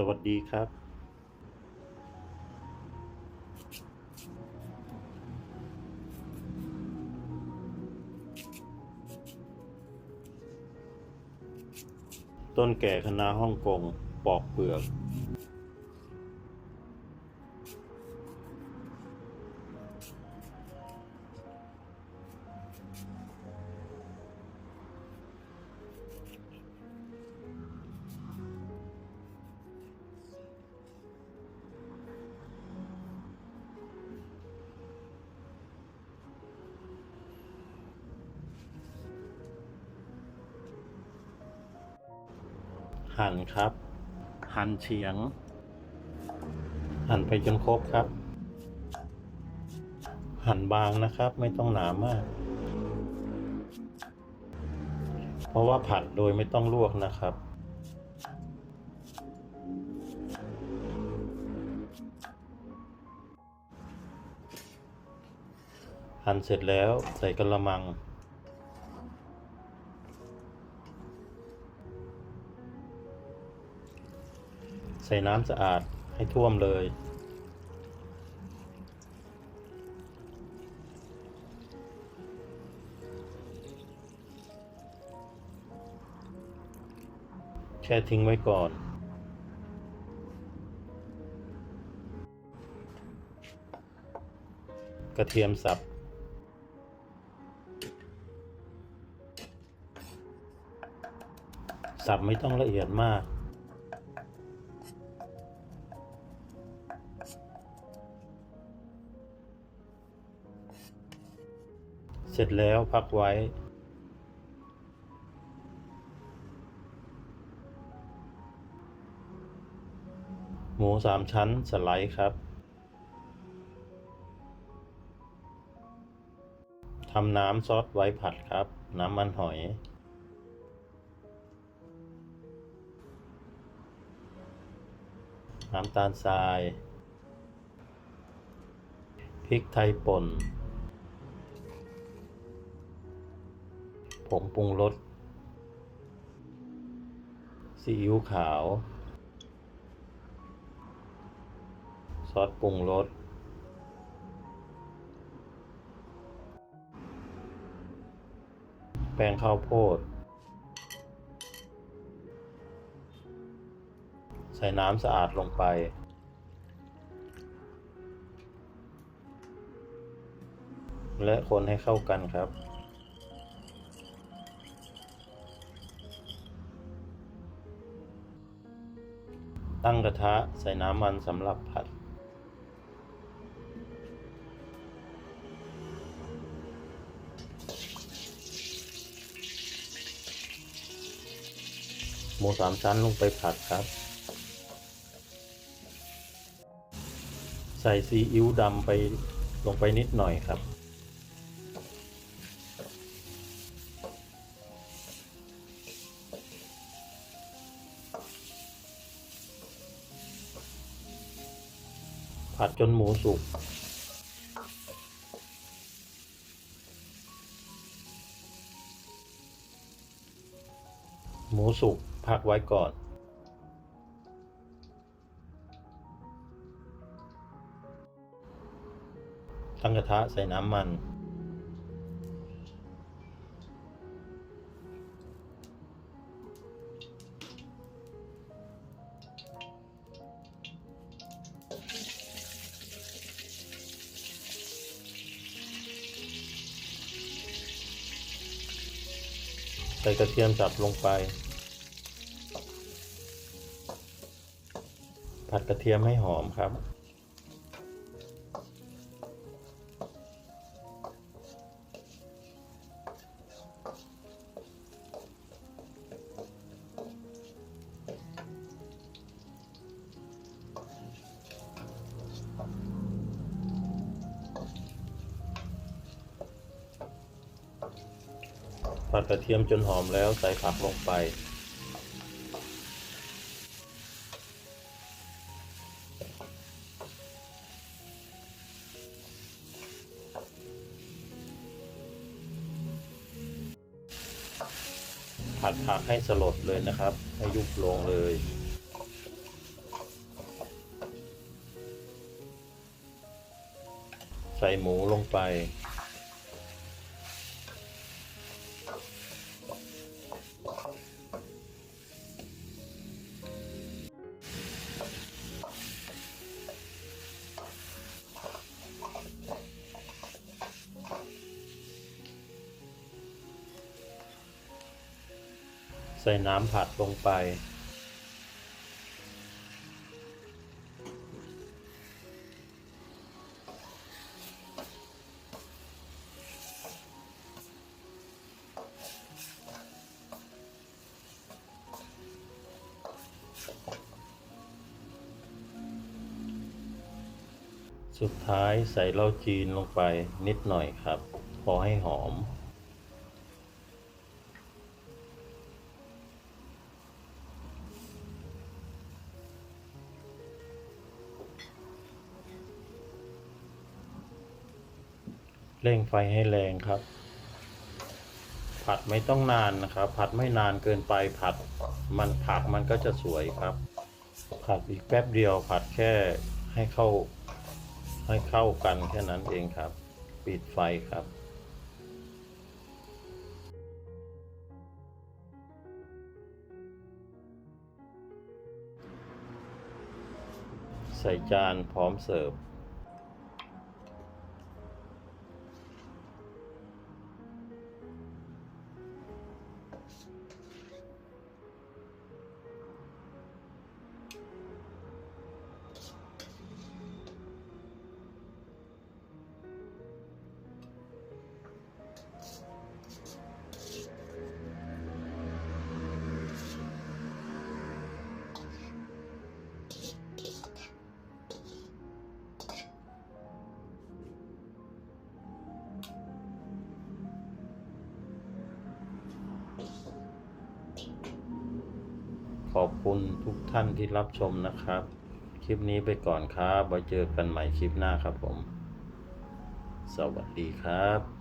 สวัสดีครับต้นแก่คณะฮ่องกงปอกเปลือก หั่นครับ หั่นเฉียง หั่นไปจนครบครับ หั่นบางนะครับ ไม่ต้องหนามาก เพราะว่าผัดโดยไม่ต้องลวกนะครับหั่นเสร็จแล้วใส่กระมัง ใส่น้ำสะอาดให้ท่วมเลย แช่ทิ้งไว้ก่อนกระเทียมสับ สับไม่ต้องละเอียดมาก เสร็จแล้วพักไว้ หมูสามชั้นสไลด์ครับทำน้ำซอสไว้ผัดครับ น้ำมันหอยน้ำตาลทราย พริกไทยป่น ผงปรุงรสซีอิ๊วขาว ซอสปรุงรสแป้งข้าวโพด ใส่น้ำสะอาดลงไป และคนให้เข้ากันครับ ตั้งกระทะใส่น้ำมันสำหรับผัด หมูสามชั้นลงไปผัดครับ ใส่ซีอิ๊วดำไปลงไปนิดหน่อยครับ ผัดจนหมูสุก หมูสุกพักไว้ก่อนตั้งกระทะใส่น้ำมัน ส่กระเทียมสับลงไป ผัดกระเทียมให้หอมครับ ผัดกระเทียมจนหอมแล้วใส่ผักลงไป ผัดผักให้สลดเลยนะครับ ให้ยุบลงเลยใส่หมูลงไป ส่น้ำผัดลงไป สุดท้ายใส่เหล้าจีนลงไปนิดหน่อยครับ พอให้หอม เร่งไฟให้แรงครับ ผัดไม่ต้องนานนะครับ ผัดไม่นานเกินไปผัด มันผักมันก็จะสวยครับ ผัดอีกแป๊บเดียวผัดแค่ให้เข้า ให้เข้ากันแค่นั้นเองครับ ปิดไฟครับใส่จานพร้อมเสิร์ฟ อบคุณทุกท่านที่รับชมนะครับ คลิปนี้ไปก่อนครับไว้เจอกันใหม่คลิปหน้าครับผม สวัสดีครับ